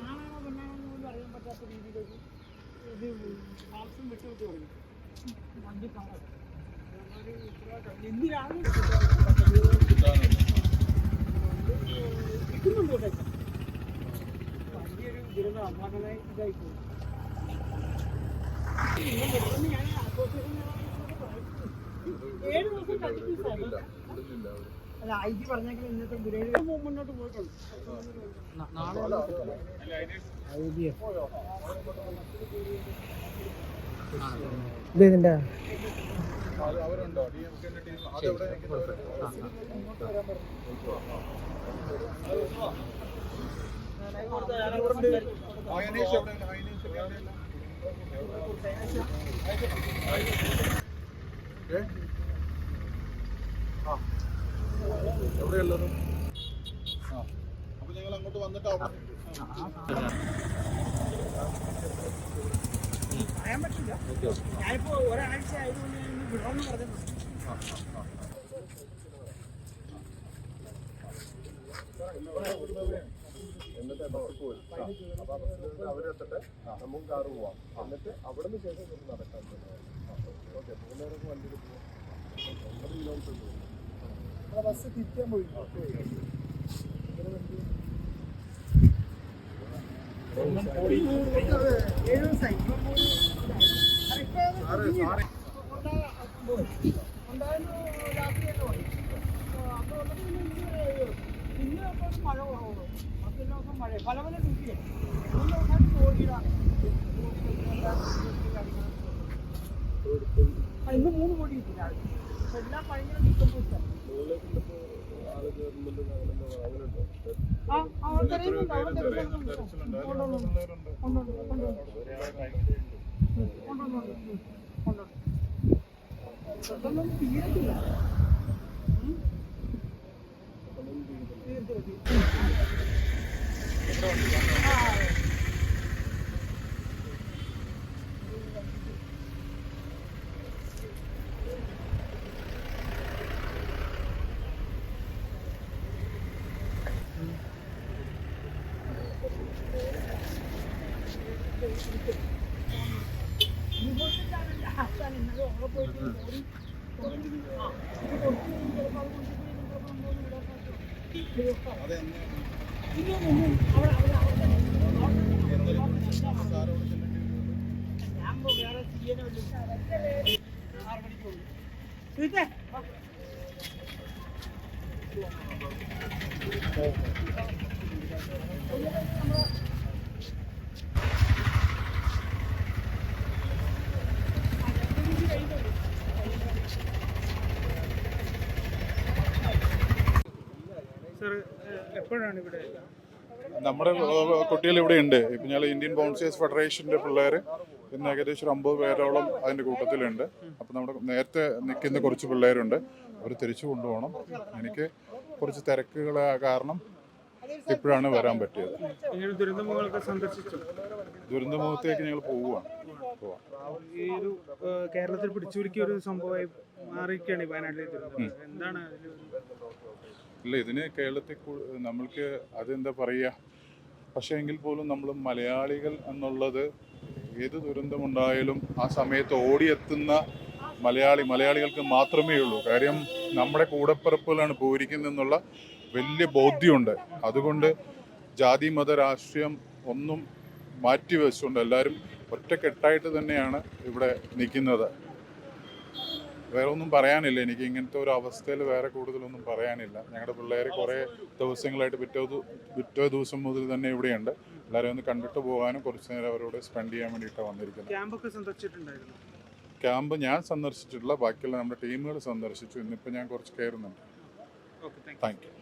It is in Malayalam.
ആണാണോ പെണ്ണാണോ പോലും അറിയാൻ പറ്റാത്ത രീതിയിലേക്ക് ഇത് ആവശ്യം വിട്ടു വിട്ട് തുടങ്ങി വണ്ടി കാണാം എന്തിനാണ് കിട്ടുന്നുണ്ട് വലിയൊരു ദുരന്തം ഇതായിപ്പോയി ഏഴ് ദിവസം കണ്ടിട്ട് അല്ല ഐ ജി ഇന്നത്തെ ഗുരുവായൂർ മുന്നോട്ട് പോയിട്ടുണ്ട്. ഇത് ഇതിന്റെ എവിടെയുള്ളത്? ആ. അപ്പൊ ഞങ്ങൾ അങ്ങോട്ട് വന്നിട്ട് അവിടെ പറയാൻ പറ്റില്ല. ഞാനിപ്പോ ഒരാഴ്ച ആയതുകൊണ്ട് ഞാൻ വിടണമെന്ന് പറഞ്ഞിട്ടുണ്ട്. എന്നിട്ട് ബസ്സിൽ പോയി. അപ്പൊ ആ ബസ്സിൽ അവരെത്തട്ടെ നമുക്ക് കാറ് പോവാം. എന്നിട്ട് അവിടെ നിന്ന് ശേഷം നടക്കാൻ ഓക്കെ. മൂന്നേരൊക്കെ വണ്ടിയിൽ പോവാം. ഒമ്പത് കിലോമീറ്റർ പോകും ബസ് തിരിക്കാൻ പോയി ഏഴ് ദിവസമായി ഉണ്ടായിരുന്നു രാത്രിയൊക്കെ പോയി. അപ്പോൾ പിന്നെ അപ്പോൾ മഴ കുറവുള്ളൂ എല്ലാ ദിവസവും മഴ പല പല ഡ്യൂട്ടിയാണ് മൂന്ന് ദിവസമായിട്ട് ഓടിയതാണ് ആ, ഇന്ന് മൂന്ന് കോടി കിട്ടില്ല. എല്ലാം ഭയങ്കര ഡീകമ്പോസ്റ്റ് കൊണ്ടുവന്നു കൊണ്ടുവന്നു അതൊന്നും തീരത്തില്ല. ഉം. തീരത്തില്ല. ആ, അതെ. ഇങ്ങോട്ടേക്കാണല്ല ആശാൻ ഇന്നലെ അവിടെ പോയിട്ട് ഓടി ഓടി ആ ഇത് കൊടുത്തു ചിലപ്പോൾ അത് കൊണ്ടുപോയി ചിലപ്പോൾ കൊണ്ടുപോയി വിടാൻ സാധിക്കും അതെ ഇല്ല ഒന്നും അവിടെ അവിടെ അവിടെ തന്നെ അവിടെ തന്നെ അവിടെ സാറോട് ചെല്ലേണ്ടി ഞാൻ പോ വേറെ ചെയ്യാനേ ഉള്ളൂ ആറ് മണിക്കുള്ളൂ വീട്ടേ വാ. സർ എപ്പോഴാണ് ഇവിടെ? നമ്മുടെ കുട്ടികൾ ഇവിടെ ഉണ്ട്. ഇപ്പം ഞാൻ ഇന്ത്യൻ ബൗൺസേഴ്സ് ഫെഡറേഷന്റെ പിള്ളേർ ഇന്ന് ഏകദേശം ഒരു അമ്പത് പേരോളം അതിന്റെ കൂട്ടത്തിലുണ്ട്. അപ്പം നമ്മുടെ നേരത്തെ നിൽക്കുന്ന കുറച്ച് പിള്ളേരുണ്ട്. അവർ തിരിച്ചു കൊണ്ടുപോകണം. എനിക്ക് കുറച്ച് തിരക്കുകൾ കാരണം ഇപ്പോഴാണ് വരാൻ പറ്റിയത്. ദുരന്തമുഖത്തേക്ക് ഞങ്ങൾ പോവുകയാണ് പോവാം. ഈ ഒരു കേരളത്തിൽ പിടിച്ചുരുക്കിയ ഒരു സംഭവമായി മാറിയിരിക്കുകയാണ് ഈ വയനാട്ടിലെ എന്താണ് ഇല്ല ഇതിന് കേരളത്തിൽ നമ്മൾക്ക് അതെന്താ പറയുക പക്ഷേ എങ്കിൽ പോലും നമ്മൾ മലയാളികൾ എന്നുള്ളത് ഏത് ദുരന്തമുണ്ടായാലും ആ സമയത്ത് ഓടിയെത്തുന്ന മലയാളി മലയാളികൾക്ക് മാത്രമേ ഉള്ളൂ. കാര്യം നമ്മുടെ കൂടപ്പിറപ്പുകളാണ് പോയിരിക്കുന്നതെന്നുള്ള വലിയ ബോധ്യമുണ്ട്. അതുകൊണ്ട് ജാതി മത രാഷ്ട്രീയം ഒന്നും മാറ്റി വെച്ചുകൊണ്ട് എല്ലാവരും ഒറ്റക്കെട്ടായിട്ട് തന്നെയാണ് ഇവിടെ നിൽക്കുന്നത്. വേറെ ഒന്നും പറയാനില്ല. എനിക്ക് ഇങ്ങനത്തെ ഒരു അവസ്ഥയിൽ വേറെ കൂടുതലൊന്നും പറയാനില്ല. ഞങ്ങളുടെ പിള്ളേർ കുറേ ദിവസങ്ങളായിട്ട് പിറ്റേ പിറ്റേ ദിവസം മുതൽ തന്നെ ഇവിടെയുണ്ട്. എല്ലാവരെയും ഒന്ന് കണ്ടിട്ട് പോകാനും കുറച്ച് നേരം അവരോട് സ്പെൻഡ് ചെയ്യാൻ വേണ്ടിയിട്ടാണ് വന്നിരിക്കുന്നത്. ക്യാമ്പൊക്കെ സന്ദർശിച്ചിട്ടുണ്ടായിരുന്നു? ക്യാമ്പ് ഞാൻ സന്ദർശിച്ചിട്ടില്ല. ബാക്കിയുള്ള നമ്മുടെ ടീമുകൾ സന്ദർശിച്ചു. ഇന്നിപ്പോൾ ഞാൻ കുറച്ച് കയറുന്നുണ്ട്. Thank you.